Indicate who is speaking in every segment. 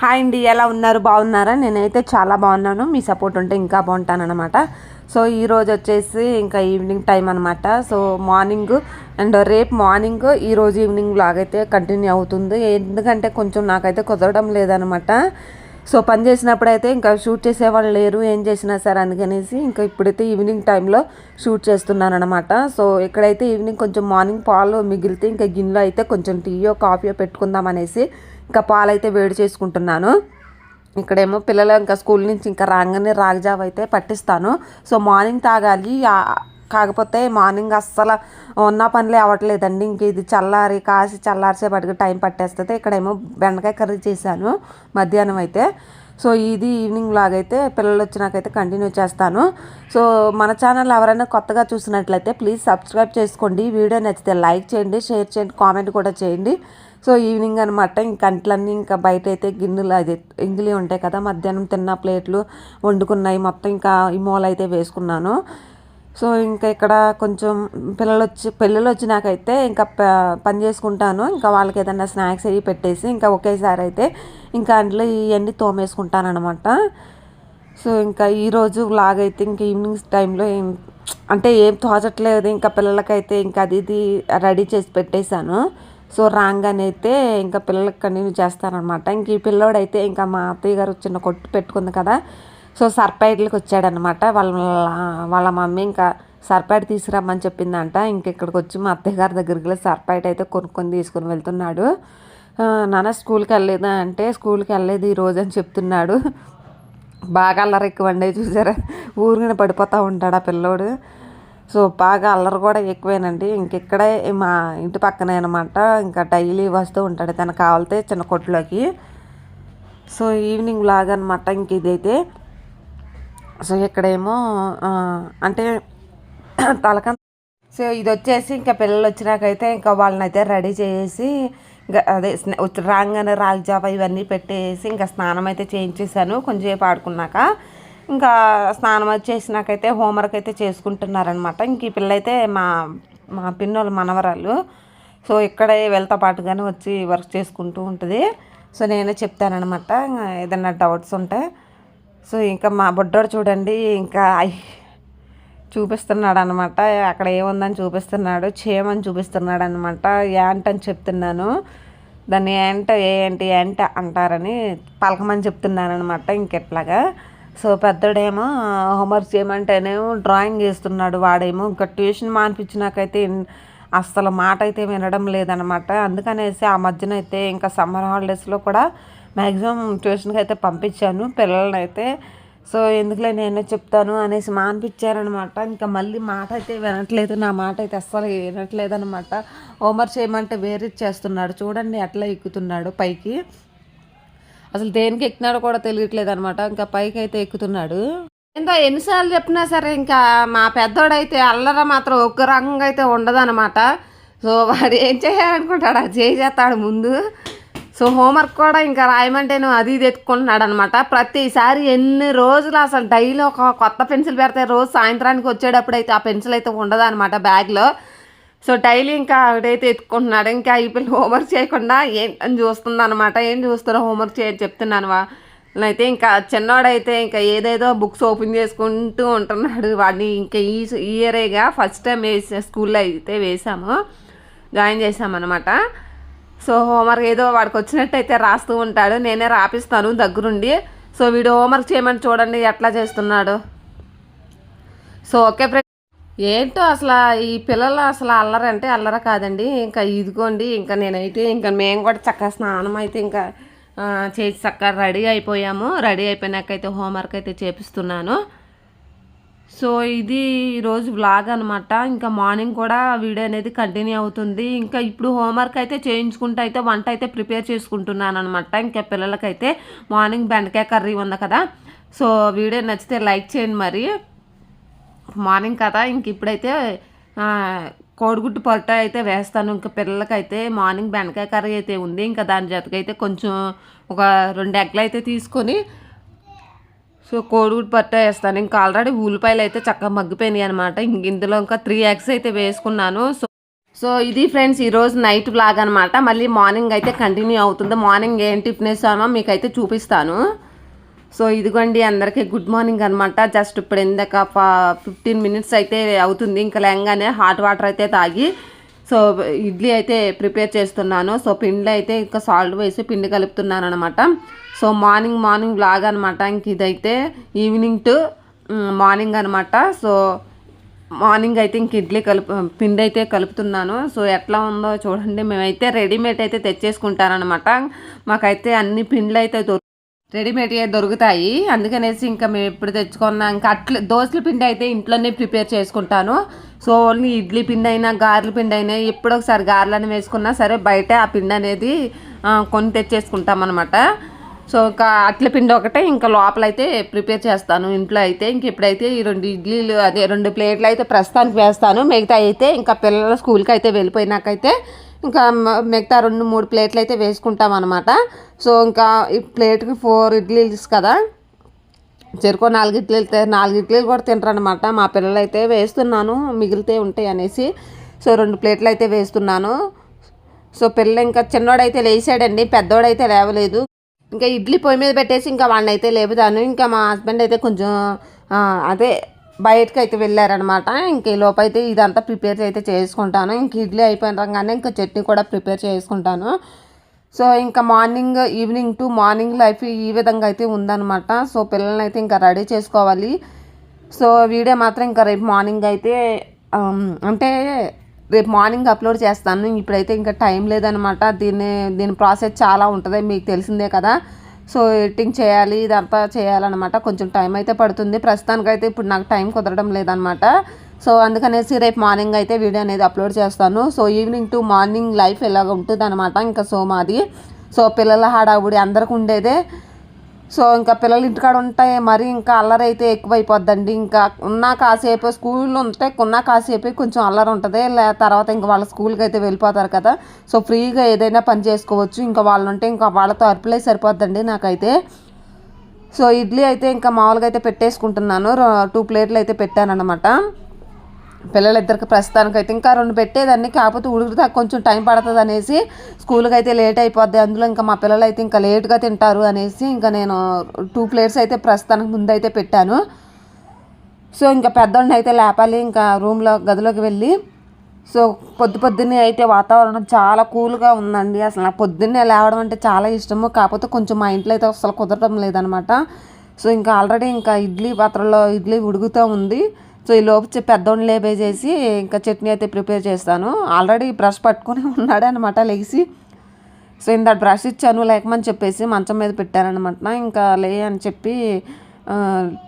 Speaker 1: Hi అండి ఎలా ఉన్నారు? బాగున్నారా? నేనైతే చాలా బాగున్నాను. మీ సపోర్ట్ ఉంటే ఇంకా బాగుంటానమాట సో ఈరోజు వచ్చేసి ఇంకా ఈవినింగ్ టైం అనమాట సో మార్నింగ్ అండ్ రేపు మార్నింగ్ ఈరోజు ఈవినింగ్ బ్లాగ్ అయితే కంటిన్యూ అవుతుంది. ఎందుకంటే కొంచెం నాకైతే కుదరడం లేదనమాట సో పని చేసినప్పుడు అయితే ఇంకా షూట్ చేసేవాళ్ళు లేరు. ఏం చేసినా సరే అందుకనేసి ఇంకా ఇప్పుడైతే ఈవినింగ్ టైంలో షూట్ చేస్తున్నాను అనమాట సో ఇక్కడైతే ఈవినింగ్ కొంచెం మార్నింగ్ పాలు మిగిలితే ఇంకా గిన్నెలో అయితే కొంచెం టీయో కాఫీయో పెట్టుకుందాం అనేసి ఇంకా పాలైతే వేడి చేసుకుంటున్నాను. ఇక్కడేమో పిల్లలు ఇంకా స్కూల్ నుంచి ఇంకా రాగానే రాగజావ అయితే పట్టిస్తాను. సో మార్నింగ్ తాగాలి. కాకపోతే మార్నింగ్ అస్సలు ఉన్న పనులే అవ్వట్లేదండి ఇంక ఇది చల్లారి కాసి చల్లారిసేపటికి టైం పట్టేస్తుంది. ఇక్కడేమో బెండకాయ కర్రీ చేశాను మధ్యాహ్నం అయితే. సో ఇది ఈవినింగ్ లాగైతే పిల్లలు వచ్చినాకైతే కంటిన్యూ చేస్తాను. సో మన ఛానల్ ఎవరైనా కొత్తగా చూసినట్లయితే ప్లీజ్ సబ్స్క్రైబ్ చేసుకోండి. వీడియో నచ్చితే లైక్ చేయండి షేర్ చేయండి కామెంట్ కూడా చేయండి. సో ఈవినింగ్ అనమాట ఇంక అంట్లన్నీ ఇంకా బయట అయితే గిన్నెలు అది ఇంగిలి ఉంటాయి కదా. మధ్యాహ్నం తిన్న ప్లేట్లు వండుకున్నాయి. మొత్తం ఇంకా ఈ మూల అయితే వేసుకున్నాను. సో ఇంకా ఇక్కడ కొంచెం పిల్లలు వచ్చి పిల్లలు వచ్చినాకైతే ఇంకా ప- పని చేసుకుంటాను. ఇంకా వాళ్ళకి ఏదైనా స్నాక్స్ అవి పెట్టేసి ఇంకా ఒకేసారి అయితే ఇంకా అందులో ఇవన్నీ తోమేసుకుంటాను అనమాట సో ఇంకా ఈరోజు వ్లాగ్ అయితే ఇంక ఈవినింగ్ టైంలో అంటే ఏం తోచట్లేదు. ఇంకా పిల్లలకైతే ఇంకా అది ఇది రెడీ చేసి పెట్టేశాను. సో రాగానైతే అయితే ఇంకా పిల్లలకి కంటిన్యూ చేస్తానమాట ఇంక ఈ పిల్లోడైతే ఇంకా మా అత్తయ్య గారు చిన్న కొట్టు పెట్టుకుంది కదా. సో సర్పైడ్లకి వచ్చాడనమాట. వాళ్ళ వాళ్ళ మమ్మీ ఇంకా సర్పైట్ తీసుకురమ్మని చెప్పిందంట. ఇంక ఇక్కడికి వచ్చి మా అత్తయ్య గారి దగ్గరికి వెళ్ళి సర్పైట్ అయితే కొనుక్కొని తీసుకొని వెళ్తున్నాడు. నాన్న స్కూల్కి వెళ్ళలేదా అంటే స్కూల్కి వెళ్ళలేదు ఈరోజు అని చెప్తున్నాడు. బాగా అల్లరి ఎక్కువ చూసారా? ఊరిని పడిపోతూ ఉంటాడు ఆ పిల్లోడు. సో బాగా అల్లరి కూడా ఎక్కువేనండి. ఇంకెక్కడే మా ఇంటి పక్కనే అనమాట ఇంకా డైలీ వస్తూ ఉంటాడు. తనకు కావాలితే చిన్న కొట్టులోకి. సో ఈవినింగ్ లాగా అనమాట ఇంక ఇదైతే. సో ఇక్కడేమో అంటే తలక సో ఇది వచ్చేసి ఇంకా పిల్లలు వచ్చినాకైతే ఇంకా వాళ్ళని అయితే రెడీ చేసి ఇంకా అదే స్నా- వచ్చి రాగానే రాగిజావ ఇవన్నీ పెట్టేసి ఇంకా స్నానం అయితే చేయించేసాను కొంచెంసేపు ఆడుకున్నాక. ఇంకా స్నానం అది చేసినాకైతే హోంవర్క్ అయితే చేసుకుంటున్నారనమాట ఇంక ఈ పిల్ల మా మా పిన్నోళ్ళు మనవరాలు సో ఇక్కడే వెళ్తా పాటుగానే వచ్చి వర్క్ చేసుకుంటూ ఉంటుంది. సో నేనే చెప్తానమాట ఏదైనా డౌట్స్ ఉంటే. సో ఇంకా మా బుడ్డోడు చూడండి ఇంకా చూపిస్తున్నాడు అనమాట అక్కడ ఏముందని చూపిస్తున్నాడు చేయమని చూపిస్తున్నాడు అనమాట ఏంటని చెప్తున్నాను. దాన్ని ఏంట ఏంటి ఏంట అంటారని పలకమని చెప్తున్నాను అనమాట ఇంకెట్లాగా. సో పెద్దడేమో హోంవర్క్ చేయమంటేనేమో డ్రాయింగ్ చేస్తున్నాడు వాడేమో ఇంకా ట్యూషన్ మానిపించినాకైతే ఇన్- అస్సలు మాట అయితే వినడం లేదనమాట. అందుకనేసి ఆ మధ్యన అయితే ఇంకా సమ్మర్ హాలిడేస్లో కూడా మ్యాక్సిమం ట్యూషన్కి అయితే పంపించాను పిల్లల్ని అయితే సో ఎందుకులే నేనే చెప్తాను అనేసి మానిపించారనమాట. ఇంకా మళ్ళీ మాట అయితే వినట్లేదు. నా మాట అయితే అస్సలు వినట్లేదు అనమాట హోంవర్క్ చేయమంటే వేరే చేస్తున్నాడు. చూడండి ఎట్లా ఎక్కుతున్నాడు పైకి. అసలు దేనికి ఎక్కినాడో కూడా తెలియట్లేదు అనమాట ఇంకా పైకి అయితే ఎక్కుతున్నాడు. ఎంతో ఎన్నిసార్లు చెప్పినా సరే ఇంకా మా పెద్దోడైతే అల్లర మాత్రం ఒక్క రకంగా అయితే ఉండదనమాట సో వాడు ఏం చేయాలనుకుంటాడు? అది చేసేస్తాడు ముందు. సో హోంవర్క్ కూడా ఇంకా రాయమంటేను అది ఇది ఎత్తుకుంటున్నాడు అనమాట ప్రతిసారి ఎన్ని రోజులు అసలు డైలీ ఒక కొత్త పెన్సిల్ పెడితే రోజు సాయంత్రానికి వచ్చేటప్పుడు అయితే ఆ పెన్సిల్ అయితే ఉండదు అనమాట బ్యాగ్లో. సో డైలీ ఇంకా ఆవిడైతే ఎత్తుకుంటున్నాడు ఇంకా ఈ పిల్ల హోంవర్క్ చేయకుండా ఏం అని చూస్తుంది అనమాట ఏం చూస్తారో హోంవర్క్ చేయ చెప్తున్నాను వా. అయితే ఇంకా చిన్నవాడైతే ఇంకా ఏదేదో బుక్స్ ఓపెన్ చేసుకుంటూ ఉంటున్నాడు. వాడిని ఇంకా ఈ ఈ ఇయరేగా ఫస్ట్ టైం వేసే స్కూల్లో అయితే వేసాము. జాయిన్ చేసామన్నమాట. సో హోంవర్క్ ఏదో వాడికి వచ్చినట్టయితే రాస్తూ ఉంటాడు. నేనే రాపిస్తాను దగ్గరుండి. సో వీడు హోంవర్క్ చేయమని చూడండి ఎట్లా చేస్తున్నాడు. సో ఓకే ఫ్రెండ్ ఏంటో అసలు ఈ పిల్లలు అసలు అల్లరి అంటే అల్లర కాదండి. ఇంకా ఇదిగోండి ఇంకా నేనైతే ఇంకా మేము కూడా చక్కగా స్నానం అయితే ఇంకా చేసి చక్కగా రెడీ అయిపోయాము. రెడీ అయిపోయినాకైతే హోంవర్క్ అయితే చేపిస్తున్నాను. సో ఇది ఈరోజు వ్లాగ్ అనమాట ఇంకా మార్నింగ్ కూడా వీడియో అనేది కంటిన్యూ అవుతుంది. ఇంకా ఇప్పుడు హోంవర్క్ అయితే చేయించుకుంటూ అయితే వంట అయితే ప్రిపేర్ చేసుకుంటున్నాను అనమాట ఇంకా పిల్లలకైతే మార్నింగ్ బెండకాయ కర్రీ ఉంది కదా. సో వీడియో నచ్చితే లైక్ చేయండి మరి. మార్నింగ్ కదా ఇంక ఇప్పుడైతే కోడిగుడ్డు పొరట అయితే వేస్తాను. ఇంకా పిల్లలకైతే మార్నింగ్ బెండకాయ కర్రీ అయితే ఉంది. ఇంకా దాని జతకైతే కొంచెం ఒక రెండు ఎగ్లు అయితే తీసుకొని సో కోడిగుడ్డు పొరట వేస్తాను. ఇంకా ఆల్రెడీ ఉల్లిపాయలు అయితే చక్కగా మగ్గిపోయినాయి అనమాట ఇంక ఇందులో ఇంకా త్రీ ఎగ్స్ అయితే వేసుకున్నాను. సో సో ఇది ఫ్రెండ్స్ ఈరోజు నైట్ బ్లాగ్ అనమాట మళ్ళీ మార్నింగ్ అయితే కంటిన్యూ అవుతుంది. మార్నింగ్ ఏం టిఫిన్ వేస్తామో మీకు అయితే చూపిస్తాను. సో ఇదిగోండి అందరికీ గుడ్ మార్నింగ్ అనమాట జస్ట్ ఇప్పుడు ఇందాక ఫిఫ్టీన్ మినిట్స్ అయితే అవుతుంది. ఇంకా లేంగానే హాట్ వాటర్ అయితే తాగి సో ఇడ్లీ అయితే ప్రిపేర్ చేస్తున్నాను. సో పిండి అయితే ఇంకా సాల్ట్ వేసి పిండి కలుపుతున్నాను అనమాట సో మార్నింగ్ మార్నింగ్ బ్లాగ్ అనమాట ఇంక ఇదైతే ఈవినింగ్ టు మార్నింగ్ అనమాట సో మార్నింగ్ అయితే ఇంక ఇడ్లీ కలుపు పిండి అయితే కలుపుతున్నాను. సో ఎట్లా ఉందో చూడండి. మేమైతే రెడీమేడ్ అయితే తెచ్చేసుకుంటానమాట మాకైతే అన్ని పిండ్లు అయితే రెడీమేడ్ దొరుకుతాయి. అందుకనేసి ఇంకా మేము ఎప్పుడు తెచ్చుకున్నా ఇంకా అట్ల దోశల పిండి అయితే ఇంట్లోనే ప్రిపేర్ చేసుకుంటాను. సో ఓన్లీ ఇడ్లీ పిండి అయినా గారెల పిండి అయినా ఎప్పుడొకసారి గారెలను వేసుకున్నా సరే బయట ఆ పిండి అనేది కొని తెచ్చేసుకుంటాం అనమాట సో ఇంకా అట్ల పిండి ఒకటే ఇంకా లోపల అయితే ప్రిపేర్ చేస్తాను. ఇంట్లో అయితే ఇంక ఎప్పుడైతే ఈ రెండు ఇడ్లీలు అదే రెండు ప్లేట్లు అయితే ప్రస్తుతానికి వేస్తాను. మిగతా అయితే ఇంకా పిల్లల స్కూల్కి అయితే వెళ్ళిపోయినాకైతే ఇంకా మిగతా రెండు మూడు ప్లేట్లు అయితే వేసుకుంటాం అనమాట సో ఇంకా ఈ ప్లేట్కి ఫోర్ ఇడ్లీస్ కదా. చెరుకో నాలుగు ఇడ్లీలు నాలుగు ఇడ్లీలు కూడా తింటారనమాట మా పిల్లలు అయితే వేస్తున్నాను మిగిలితే ఉంటాయి అనేసి. సో రెండు ప్లేట్లు అయితే వేస్తున్నాను. సో పిల్లలు ఇంకా చిన్నోడైతే లేచాడండి పెద్దోడైతే లేవలేదు. ఇంకా ఇడ్లీ పొయ్యి మీద పెట్టేసి ఇంకా వాళ్ళని అయితే లేపుతాను ఇంకా మా హస్బెండ్ అయితే కొంచెం అదే బయటకు అయితే వెళ్ళారనమాట ఇంక ఈ లోపు అయితే ఇదంతా ప్రిపేర్ అయితే చేసుకుంటాను. ఇంక ఇడ్లీ అయిపోయిన రాగానే ఇంకా చట్నీ కూడా ప్రిపేర్ చేసుకుంటాను. సో ఇంకా morning evening to morning life ఈ విధంగా అయితే ఉందన్నమాట. సో పిల్లల్ని అయితే ఇంకా రెడీ చేసుకోవాలి. సో వీడియో మాత్రం ఇంకా రేపు మార్నింగ్ అయితే అంటే రేపు మార్నింగ్ అప్లోడ్ చేస్తాను. ఇప్పుడైతే ఇంకా టైం లేదనమాట దీన్ని దీని ప్రాసెస్ చాలా ఉంటుంది. మీకు తెలిసిందే కదా. సో ఎడిటింగ్ చేయాలి ఇదంతా చేయాలన్నమాట. కొంచెం టైం అయితే పడుతుంది. ప్రస్తుతానికైతే ఇప్పుడు నాకు టైం కుదరడం లేదనమాట సో అందుకనేసి రేపు మార్నింగ్ అయితే వీడియో అనేది అప్లోడ్ చేస్తాను. So evening to morning life ఎలాగ ఉంటుంది అనమాట ఇంకా సో మాది. సో పిల్లల హడావుడి అందరికి ఉండేదే సో ఇంకా పిల్లలు ఇంటికాడ ఉంటే మరి ఇంకా అల్లరి అయితే ఎక్కువైపోద్దండి. ఇంకా ఉన్నా కాసేపు స్కూల్లో ఉంటే ఉన్నా కాసేపు కొంచెం అల్లరి ఉంటుంది. లే తర్వాత ఇంకా వాళ్ళ స్కూల్కి అయితే వెళ్ళిపోతారు కదా. సో ఫ్రీగా ఏదైనా పని చేసుకోవచ్చు. ఇంకా వాళ్ళు ఉంటే ఇంకా వాళ్ళతో అర్పులే సరిపోద్దండి నాకైతే. సో ఇడ్లీ అయితే ఇంకా మామూలుగా అయితే పెట్టేసుకుంటున్నాను. టూ ప్లేట్లు అయితే పెట్టానన్నమాట. పిల్లలిద్దరికి ప్రస్తుతానికి అయితే ఇంకా రెండు పెట్టేదాన్ని. కాకపోతే ఉడుకుతా కొంచెం టైం పడుతుంది అనేసి స్కూల్కి అయితే లేట్ అయిపోద్ది. అందులో ఇంకా మా పిల్లలు అయితే ఇంకా లేట్గా తింటారు అనేసి ఇంకా నేను టూ ప్లేట్స్ అయితే ప్రస్తుతానికి ముందు అయితే పెట్టాను. సో ఇంకా పెద్దోడిని అయితే లేపాలి ఇంకా రూమ్లో గదిలోకి వెళ్ళి. సో పొద్దు పొద్దున్నే అయితే వాతావరణం చాలా కూల్గా ఉందండి. అసలు నాకు పొద్దున్నే లేవడం అంటే చాలా ఇష్టము. కాకపోతే కొంచెం మా ఇంట్లో అయితే అసలు కుదరడం లేదనమాట. సో ఇంకా ఆల్రెడీ ఇంకా ఇడ్లీ పాత్రలో ఇడ్లీ ఉడుగుతూ ఉంది. సో ఈ లోపు పెద్దోడిని లేపేసేసి ఇంకా చట్నీ అయితే ప్రిపేర్ చేస్తాను. ఆల్రెడీ బ్రష్ పట్టుకుని ఉన్నాడు అనమాట సో ఇంత బ్రష్ ఇచ్చాను లేకమని చెప్పేసి మంచం మీద పెట్టానమాట ఇంకా లే అని చెప్పి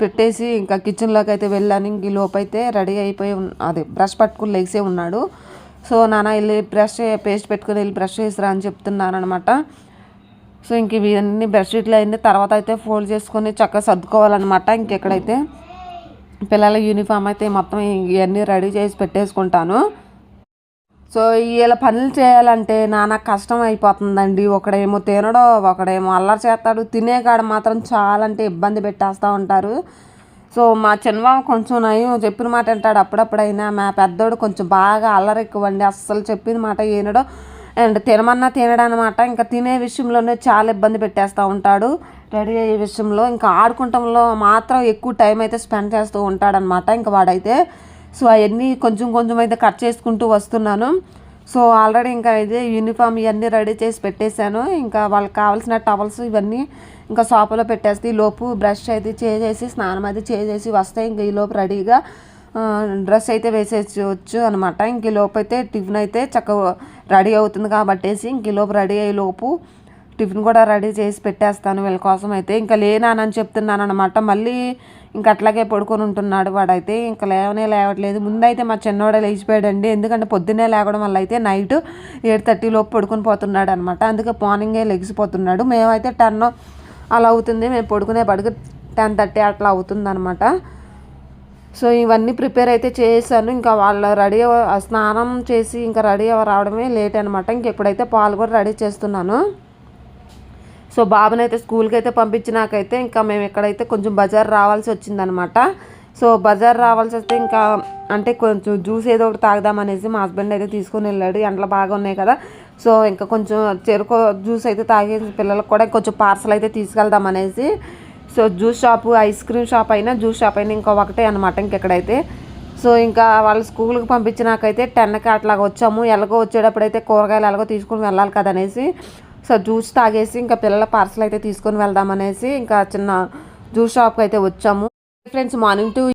Speaker 1: పెట్టేసి ఇంకా కిచెన్లోకి అయితే వెళ్ళాను. ఇంక ఈ లోపైతే అయితే రెడీ అయిపోయి అదే బ్రష్ పట్టుకుని లేచే ఉన్నాడు. సో నాన్న వెళ్ళి బ్రష్ పేస్ట్ పెట్టుకుని వెళ్ళి బ్రష్ చేసిరా అని చెప్తున్నాను అనమాట సో ఇంక ఇవన్నీ బెడ్షీట్లు అయింది తర్వాత అయితే ఫోల్డ్ చేసుకొని చక్కగా సర్దుకోవాలన్నమాట ఇంకెక్కడైతే. పిల్లల యూనిఫామ్ అయితే మొత్తం ఇవన్నీ రెడీ చేసి పెట్టేసుకుంటాను. సో ఇలా పనులు చేయాలంటే నానా కష్టం అయిపోతుందండి. ఒకడేమో తినడో ఒకడేమో అల్లరి చేస్తాడు. తినే కాడ మాత్రం చాలా అంటే ఇబ్బంది పెట్టేస్తూ ఉంటారు. సో మా చిన్నవామ కొంచెం నయం చెప్పిన మాట వింటాడు. అప్పుడప్పుడైనా మా పెద్దోడు కొంచెం బాగా అల్లరి ఎక్కువండి. అస్సలు చెప్పిన మాట ఏనడో అండ్ తినమన్నా తినడం అనమాట ఇంకా తినే విషయంలోనే చాలా ఇబ్బంది పెట్టేస్తూ ఉంటాడు. రెడీ అయ్యే విషయంలో ఇంకా ఆడుకుంటంలో మాత్రం ఎక్కువ టైం అయితే స్పెండ్ చేస్తూ ఉంటాడనమాట ఇంకా వాడైతే. సో అవన్నీ కొంచెం కొంచెం అయితే కట్ చేసుకుంటూ వస్తున్నాను. సో ఆల్రెడీ ఇంకా ఇది యూనిఫామ్ ఇవన్నీ రెడీ చేసి పెట్టేశాను. ఇంకా వాళ్ళకి కావాల్సిన టవల్స్ ఇవన్నీ ఇంకా షాపులో పెట్టేస్తే ఈ లోపు బ్రష్ అయితే చేసేసి స్నానం అయితే చేసేసి వస్తే ఇంకా ఈ లోపు రెడీగా డ్రెస్ అయితే వేసేయచ్చు అనమాట ఇంక ఈ లోపు అయితే టిఫిన్ అయితే చక్కగా రెడీ అవుతుంది కాబట్టేసి ఇంక లోపు రెడీ అయ్యే లోపు టిఫిన్ కూడా రెడీ చేసి పెట్టేస్తాను వీళ్ళ కోసం అయితే. ఇంకా లేనానని చెప్తున్నాను అనమాట మళ్ళీ ఇంకా అట్లాగే పడుకొని ఉంటున్నాడు వాడైతే. ఇంకా లేవనే లేవట్లేదు. ముందైతే మా చిన్నవాడే లేచిపోయాడండి. ఎందుకంటే పొద్దున్నే లేవడం వల్ల అయితే నైట్ ఎయిట్ థర్టీ లోపు పడుకొని పోతున్నాడు అనమాట అందుకే మార్నింగే లెగిసిపోతున్నాడు మేమైతే టెన్ అలా అవుతుంది. మేము పడుకునే పడుకు టెన్ థర్టీ అట్లా అవుతుంది అనమాట సో ఇవన్నీ ప్రిపేర్ అయితే చేశాను. ఇంకా వాళ్ళు రెడీ స్నానం చేసి ఇంకా రెడీ రావడమే లేట్ అనమాట ఇంక ఎప్పుడైతే పాలు కూడా రెడీ చేస్తున్నాను. సో బాబుని అయితే స్కూల్కి అయితే పంపించినాకైతే ఇంకా మేము ఎక్కడైతే కొంచెం బజార్ రావాల్సి వచ్చిందనమాట సో బజార్ రావాల్సి వస్తే ఇంకా అంటే కొంచెం జ్యూస్ ఏదో ఒకటి తాగుదామనేసి మా హస్బెండ్ అయితే తీసుకొని వెళ్ళాడు. ఎండలు బాగా ఉన్నాయి కదా. సో ఇంకా కొంచెం చెరుకు జ్యూస్ అయితే తాగేసి పిల్లలకు కూడా కొంచెం పార్సల్ అయితే తీసుకెళ్దాం అనేసి so juice shop ice cream shop అయినా జ్యూస్ షాప్ అయినా ఇంకో ఒకటే అనమాట ఇంకెక్కడైతే. సో ఇంకా వాళ్ళు స్కూల్కి పంపించినాకైతే టెన్కి అట్లాగా వచ్చాము. ఎలాగో వచ్చేటప్పుడు అయితే కూరగాయలు ఎలాగో తీసుకుని వెళ్ళాలి కదా అనేసి. సో జ్యూస్ తాగేసి ఇంకా పిల్లల పార్సల్ అయితే తీసుకొని వెళ్దాం అనేసి ఇంకా చిన్న జ్యూస్ షాప్కి అయితే వచ్చాము. Friends morning to